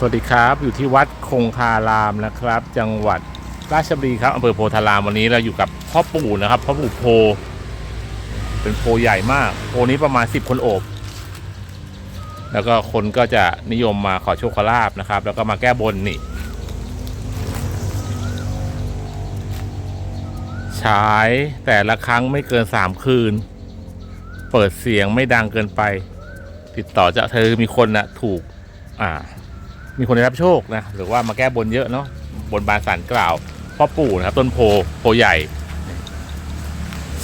สวัสดีครับอยู่ที่วัดคงคารามนะครับ จังหวัดราชบุรีครับอำเภอโพธารามวันนี้เราอยู่กับพ่อปู่นะครับพ่อปู่โพ เป็นโพใหญ่มาก โพนี้ประมาณ10คนโอบ แล้วก็คนก็จะนิยมมาขอโชคขอลาบนะครับ แล้วก็มาแก้บนนี่ฉายแต่ละครั้งไม่เกิน3คืน เปิดเสียงไม่ดังเกินไป ติดต่อจะเธอมีคนนะถูก อ่า มีคนได้รับโชคนะหรือว่ามาแก้บนเยอะเนาะบนบานสารกล่าวพ่อปู่นะครับต้นโพโพใหญ่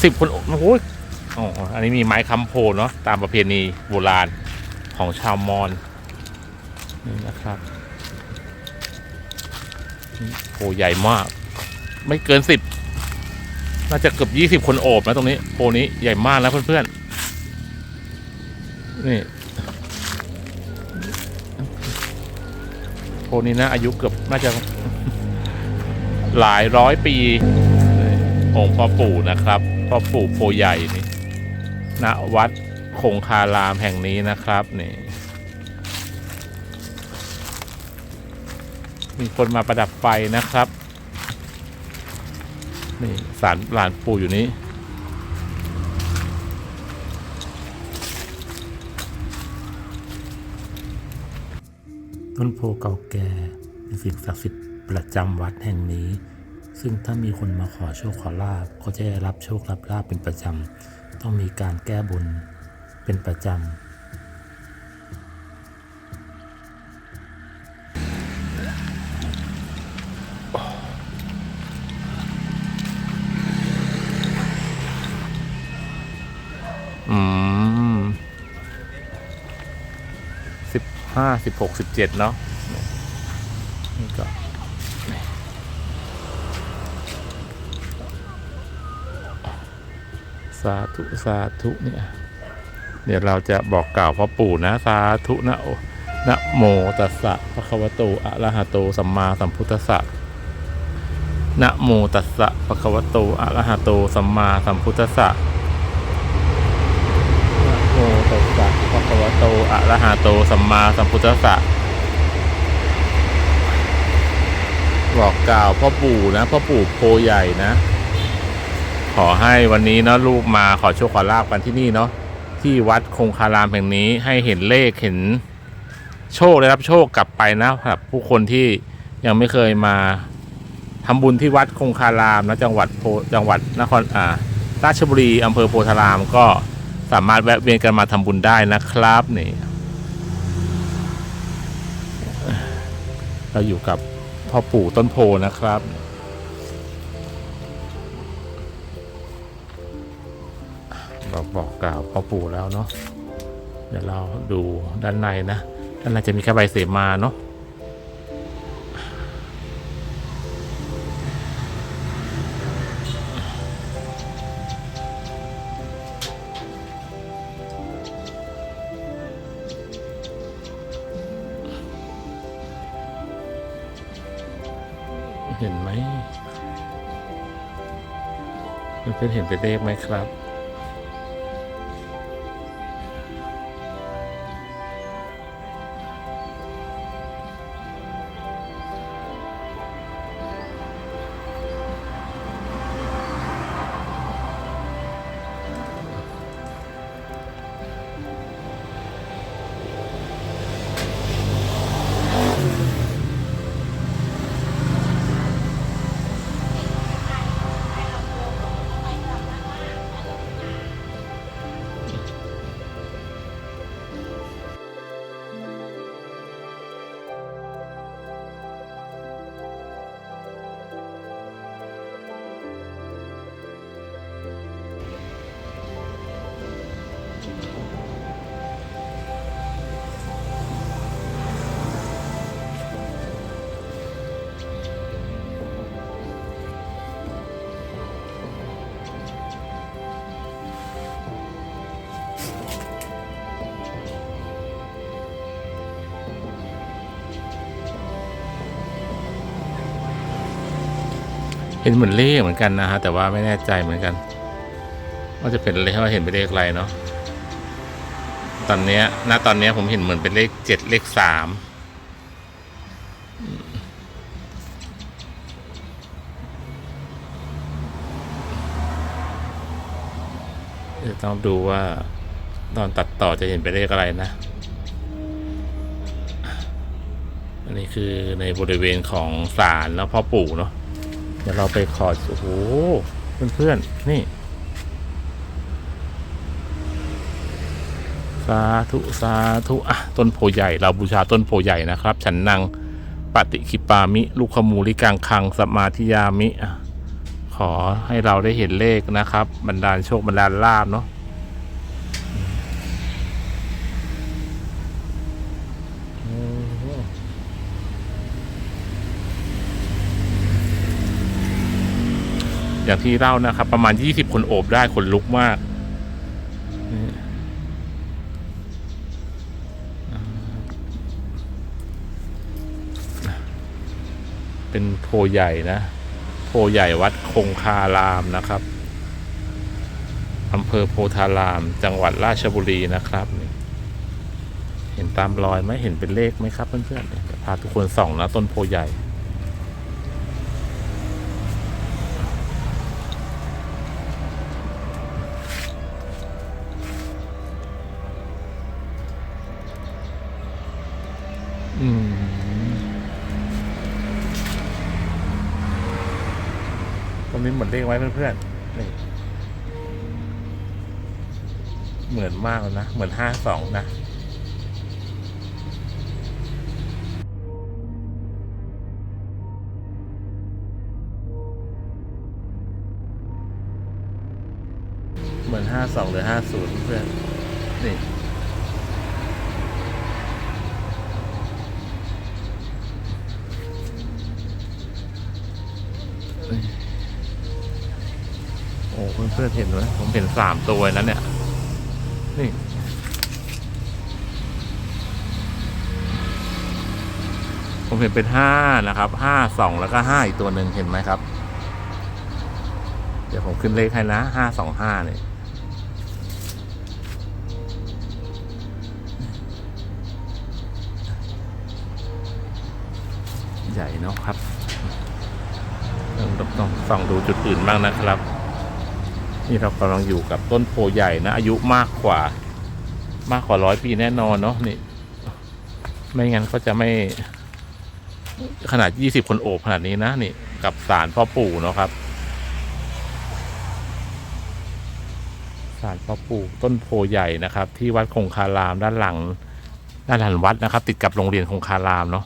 สิบคนโอ้โหอ๋ออันนี้มีไม้คำโพเนาะตามประเพณีโบราณของชาวมอญนี่นะครับโพใหญ่มาก ไม่เกินสิบน่าจะเกือบยี่สิบคนโอบนะตรงนี้โพนี้ใหญ่มากนะเพื่อนๆนี่ โพนี้นะอายุเกือบน่าจะหลายร้อยปีองค์พ่อปู่นะครับพ่อปู่โพใหญ่นี่ณวัดคงคารามแห่งนี้นะครับนี่มีคนมาประดับไฟนะครับ นี่สารหลานปู่อยู่นี้ ต้นโพเก่าแก่เป็นสิ่งศักดิ์สิทธิ์ประจำวัดแห่งนี้ ซึ่งถ้ามีคนมาขอโชคขอลาบก็จะได้รับโชครับลาบเป็นประจำต้องมีการแก้บนเป็นประจำ ห้าสิบหกสิบเจ็ดเนาะนี่ก็สาธุ สาธุ เนี่ย เดี๋ยวเราจะบอกกล่าวพ่อปู่นะ สาธุนะโอนะโมตัสสะภะคะวะโตอะระหะโตสัมมาสัมพุทธัสสะนะโมตัสสะภะคะวะโตอะระหะโตสัมมาสัมพุทธัสสะนะโมตั สสะคะวะโตอะระหะโต สัมมาสัมพุทธัสสะบอกกล่าวพ่อปู่นะ พ่อปู่โพใหญ่นะ ขอให้วันนี้เนาะลูกมาขอโชคขอลาบกันที่นี่เนาะที่วัดคงคารามแห่งนี้ให้เห็นเลขเห็นโชคได้รับโชคกลับไปนะสำหรับ ผู้คนที่ยังไม่เคยมาทำบุญที่วัดคงคารามนะจังหวัดโพจังหวัดนครอ่าราชบุรีอำเภอโพธารามก็ สามารถแวะเวียนกันมาทำบุญได้นะครับนี่เราอยู่กับพ่อปู่ต้นโพนะครับบอกบอกกล่าวพ่อปู่แล้วเนาะเดี๋ยวเราดูด้านในนะด้านในจะมีแค่ใบเสมาเนาะ เพื่อนๆเห็นเป็นเลขไหมครับ เห็นเหมือนเลขเหมือนกันนะฮะแต่ว่าไม่แน่ใจเหมือนกัน ว่าจะเป็นเลขว่าเห็นเป็นเลขอะไรเนาะตอนนี้ยณตอนนี้ผมเห็นเหมือนเป็นเลขเจ็ดเลขสามจะต้องดูว่าตอนตัดต่อจะเห็นเป็นเลขอะไรนะ อันนี้คือในบริเวณของศาลแล้วพ่อปู่เนาะ เดี๋ยวเราไปขอโอ้โหเพื่อนๆ นี่ สาธุสาธุอะต้นโพใหญ่ เราบูชาต้นโพใหญ่นะครับ ฉันนังปฏิคิปามิ ลูกขมูลิกังคังสมาธิยามิอะขอให้เราได้เห็นเลขนะครับ บรรดาลโชคบรรดาลลาบเนาะ อย่างที่เล่านะครับ ประมาณ 20 คนโอบได้คนลุกมากเป็นโพใหญ่นะ โพใหญ่วัดคงคารามนะครับอำเภอโพธาราม จังหวัดราชบุรีนะครับเห็นตามรอยไหมเห็นเป็นเลขไหมครับเพื่อนๆพาทุกคนส่องนะต้นโพใหญ่ อืมตรงนี้ เหมือนเลขไว้เพื่อนๆนี่เหมือนมากเลยนะ เหมือนห้าสองนะเหมือนห้าสองหรือห้าศูนย์เพื่อนนี่โอ้ เพื่อนเห็นไหมผมเห็นสามตัวนั้นเนี่ย นี่ผมเห็นเป็นห้านะครับห้าสองแล้วก็ห้าอีกตัวหนึ่งเห็นไหมครับ เดี๋ยวผมขึ้นเลขให้นะห้าสองห้าเนี่ยใหญ่เนาะครับต้องต้องส่องดูจุดอื่นบ้างนะครับ นี่เรากำลังอยู่กับต้นโพใหญ่นะ อายุมากกว่ามากกว่าร้อยปีแน่นอนเนาะนี่ ไม่งั้นก็จะไม่ ขนาดยี่สิบคนโอบขนาดนี้นะนี่ กับศาลพ่อปู่เนาะครับศาลพ่อปู่ต้นโพใหญ่นะครับ ที่วัดคงคารามด้านหลังด้านหลังวัดนะครับ ติดกับโรงเรียนคงคารามเนาะ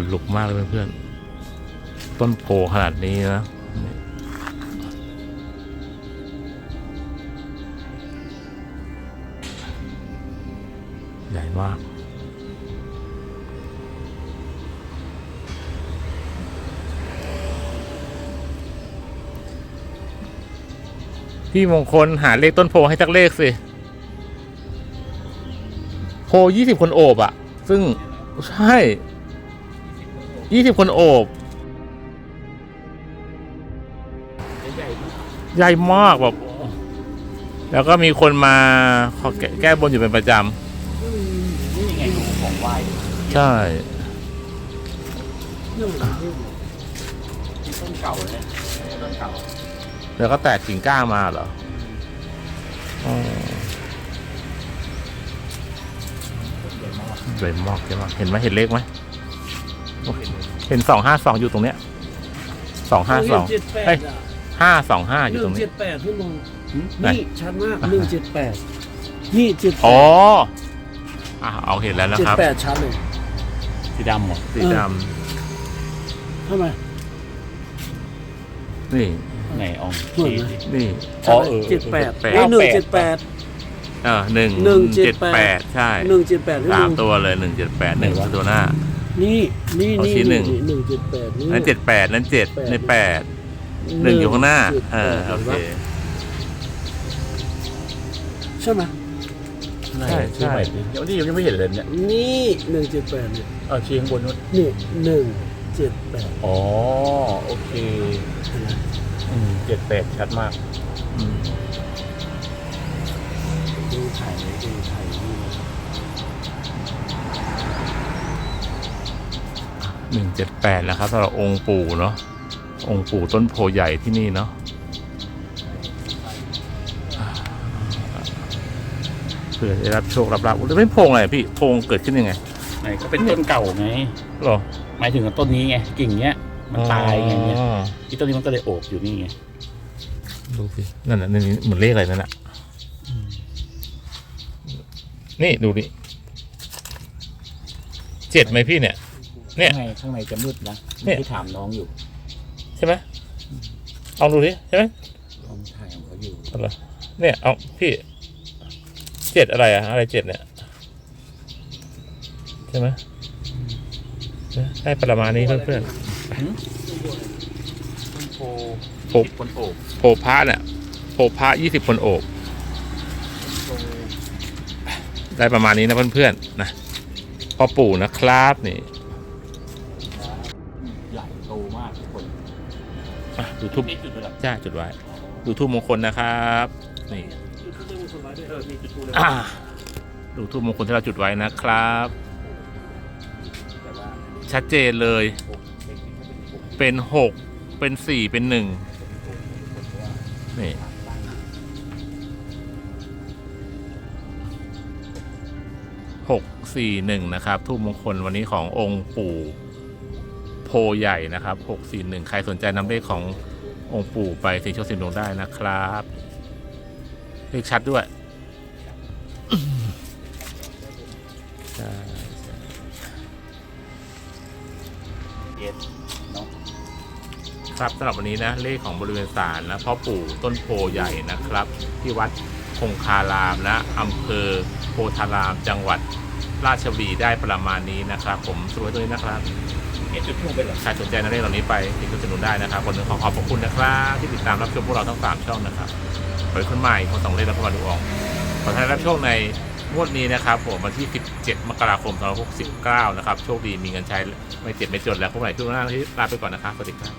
นลุกมากเลยเพื่อนๆ ต้นโพขนาดนี้นะใหญ่มากพี่มงคลหาเลขต้นโพให้สักเลขสิ โพยี่สิบคนโอบอะซึ่ง ใช่ ยี่สิบคนโอบ ใหญ่มากแบบแล้วก็มีคนมาขอแก้แก้บนอยู่เป็นประจนี่ไงดูของไหว้ำใช่ ที่ต้นเก่าเลยต้นเก่าแล้วก็แตกกิ่งก้านมาเหรออ๋อเด่มากใหญ่มากใช่ไหมเห็นไหมเห็นเลขไหม เห็น สองห้าสองอยู่ตรงเนี้ยสองห้าสองเจ็ดแปเอ้ดยอะห้าสองห้าอหยู่นึ่ตรงงนี้ เจ็ดแปดพี่มงไหน นี่ชัดมากหนึ่งเจ็ดแปดนี่เจ็ดอ๋ออะเอาเห็นแล้วนะเจ็ดครับ แปดชั้นเลยสีดำเหรอสีดทำไมำนี่ ไหนอองเหมือนไหมนี่ อ๋อเออเจ็ดแปด78เอ้ยหนึ่งเจ็ดแปด เออหนึ่งหนึ่งเจ็เจ็ดดแปแปดดใช่หนึ่งเจ็ดแปดหรือสามหนึ่งตัวเลยหนึ่งเจ็ดแปดหนึ่งตัวหน้า นี่นี่เอานี่ชี้หนึ่ง หนึ่งเจ็ดแปดนี่ นั่นเจ็ดแปดนั่นเจ็ดแปด ในแปดหนึ่งอยู่ข้างหน้าจ็ดเอแปอดโอเคใช่ไหมใช่ใช่เดี๋ยวนี้ยังไม่เห็นเลยเนี่ยนี่หนึ่งเจ็ดแปดเนี่ยเออชี้ข้างบนนู้นนี่หนึ่งเจ็ดแปดอ๋อโอเคเห็นไหมอืมเจ็ดแปดชัดมาก อืม ดูไถ่ดูไถ่นี่นะ หนึ่งเจ็ดแปดนะครับสำหรับองค์ปู่เนาะองค์ปู่ต้นโพใหญ่ที่นี่เนาะเพื่อได้รับโชครับรับแล้วไม่โพงอะไรพี่โพงเกิดขึ้นยังไงไหนก็เป็นต้นเก่าไงหรอหมายถึงต้นนี้ไงกิ่งเนี้ยมันตายไงเนี่ยอ๋อที่ต้นนี้มันก็เลยโอบอยู่นี่ไงดูสินั่นน่ะนี่เหมือนเลขอะไรนั่นน่ะนี่ดูดิเจ็ดไหมพี่เนี่ย เนี่ย ข้างในข้างในจะมืดนะเนี่ย ที่ถามน้องอยู่ใช่ไหมเอาดูดิใช่ไหมน้องถ่ายของเขาอยู่อะไรเนี่ยเอาพี่เจ็ดอะไรอะอะไรเจ็ดเนี่ยใช่ไหมได้ประมาณนี้เพื่อนต้นโพๆโพติดบนโอบโพพระเนี่ยโพพระยี่สิบคนโอบ ได้ประมาณนี้นะเพื่อนๆนะพ่อปู่นะครับนี่ ดูทูบนี่จุดระดับจ้าจุดไว้ ดูทูบมงคลนะครับนี่เออมีจุดทูบเลยอ่าดูทูบมงคลที่เราจุดไว้นะครับ แต่ว่าชัดเจนเลย ผมเป็นที่เขาเป็นผมเป็นหกเป็นสี่เป็นหนึ่งนี่หกสี่หนึ่งนะครับทูบมงคลวันนี้ขององค์ปู่ โพใหญ่นะครับหกสี่หนึ่งใครสนใจนำเลขขององค์ปู่ไปเสิงโชคเสิงดวงได้นะครับ เลขชัดด้วยใช่เอ็ดเนาะครับสำหรับวันนี้นะเลขของบริเวณศาลนะพ่อปู่ต้นโพใหญ่นะครับ ที่วัดคงคารามนะอำเภอโพธารามจังหวัด ราชบุรีได้ประมาณนี้นะครับ ผมสวยตัวนี้นะครับเอ็ดจุดทูบไปเหรอใครสนใจในเลขเหล่านี้ไปติดต่อสนุนได้นะครับคนหนึ่งขอขอบพระคุณนะครับที่ติดตามรับชมพวกเราทั้งสามช่องนะครับเผยคนใหม่คนสองเลขแล้วก็มาดูออกขอให้รับโชคในงวดนี้นะครับผมวันที่ 17 มกราคม2569 นะครับ โชคดีมีเงินใช้ไม่เจ็บไม่จนแล้วพวกไหนทุกท่านที่ลาไปก่อนนะครับสวัสดีครับ